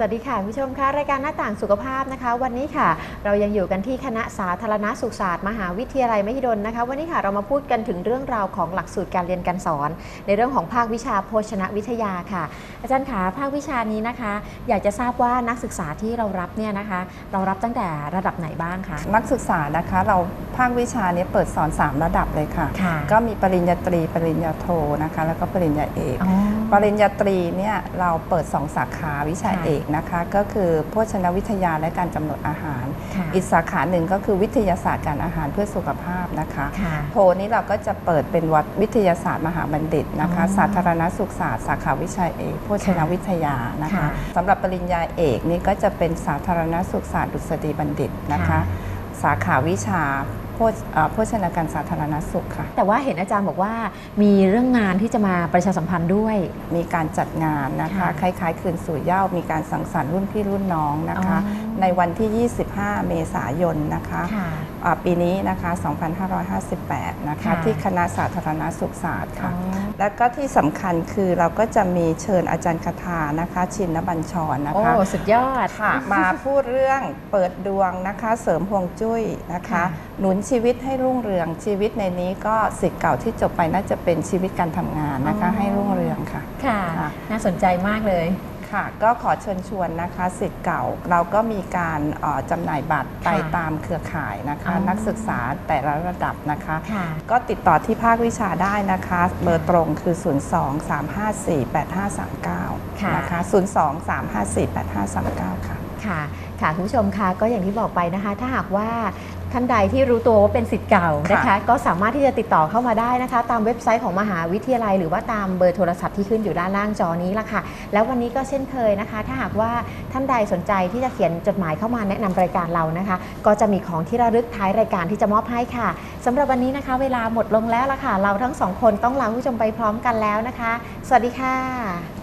สวัสดีค่ะคุณผู้ชมคะรายการหน้าต่างสุขภาพนะคะ วันนี้ค่ะ เรายังอยู่กันที่คณะสาธารณสุขศาสตร์มหาวิทยาลัยมหิดลนะคะ วันนี้ค่ะเรามาพูดกันถึงเรื่องราวของหลักสูตรการเรียนการสอน ในเรื่องของภาควิชาโภชนวิทยาค่ะ อาจารย์ขาภาควิชานี้นะคะ อยากจะทราบว่านักศึกษาที่เรารับเนี่ยนะคะ เรารับตั้งแต่ระดับไหนบ้างคะนักศึกษานะคะเราภาควิชานี้เปิดสอน 3 ระดับเลยค่ะค่ะก็มีปริญญาตรีปริญญาโทนะคะ แล้วก็ปริญญาเอกอ๋อปริญญาตรีเนี่ยเราเปิด 2 สาขาวิชาค่ะเอกนะคะก็คือโภชนวิทยาและการกำหนดอาหารค่ะอีกสาขาหนึ่งก็คือวิทยาศาสตร์การอาหารเพื่อสุขภาพนะคะค่ะโทนี้เราก็จะเปิดเป็นวัดวิทยาศาสตร์มหาบัณฑิตนะคะอ๋อสาธารณสุขศาสตร์สาขาวิชาเอกโภชนวิทยานะคะค่ะสำหรับปริญญาเอกนี่ก็จะเป็นสาธารณสุขศาสตร์ดุษฎีบัณฑิตนะคะค่ะสาขาวิชา โภชเอ่อโภชนาการสาธารณสุขค่ะ แต่ว่าเห็นอาจารย์บอกว่ามีเรื่องงานที่จะมาประชาสัมพันธ์ด้วย มีการจัดงานนะคะค่ะคล้ายๆ คืนสู่เหย้ามีการสังสรรค์รุ่นพี่รุ่นน้องนะคะอ๋อในวันที่ 25 เมษายนนะคะค่ะอ่าปีนี้นะคะ 2558 นะคะค่ะที่คณะสาธารณสุขศาสตร์ค่ะอ๋อแล้วก็ที่สำคัญคือเราก็จะมีเชิญอาจารย์คาถานะคะ ชินบัญชรนะโอ้คะสุดยอดค่ะ มาพูดเรื่องเปิดดวงนะคะ เสริมฮวงจุ้ยนะคะค่ะหนุนชีวิตให้รุ่งเรือง ชีวิตในนี้ก็สิทธิ์เก่าที่จบไปน่าจะเป็นชีวิตการทำงานนะคะอ๋อให้รุ่งเรืองค่ะ ค่ะ ค่ะ น่าสนใจมากเลย ค่ะ ก็ขอเชิญชวนนะคะสิทธิ์เก่าเราก็มีการเอ่อจำหน่ายบัตรไปค่ะตามเครือข่ายนะคะ อ๋อ นักศึกษาแต่ละระดับนะคะ ค่ะ ก็ติดต่อที่ภาควิชาได้นะคะ เบอร์ตรงคือ 0 2 3 5 4 8 5 3 9ค่ะนะคะ 0 2 3 5 4 8 5 3 9 ค่ะ ค่ะ ค่ะคุณผู้ชมคะก็อย่างที่บอกไปนะคะ ถ้าหากว่า ท่านใดที่รู้ตัวว่าเป็นสิทธิ์เก่านะคะค่ะก็สามารถที่จะติดต่อเข้ามาได้นะคะ ตามเว็บไซต์ของมหาวิทยาลัย หรือว่าตามเบอร์โทรศัพท์ที่ขึ้นอยู่ด้านล่างจอนี้ละค่ะ แล้ววันนี้ก็เช่นเคยนะคะ ถ้าหากว่าท่านใดสนใจที่จะเขียนจดหมายเข้ามาแนะนำรายการเรานะคะ ก็จะมีของที่ระลึกท้ายรายการที่จะมอบให้ค่ะสำหรับวันนี้นะคะ เวลาหมดลงแล้วละค่ะ เราทั้งสองคนต้องลาคุณผู้ชมไปพร้อมกันแล้วนะคะ สวัสดีค่ะ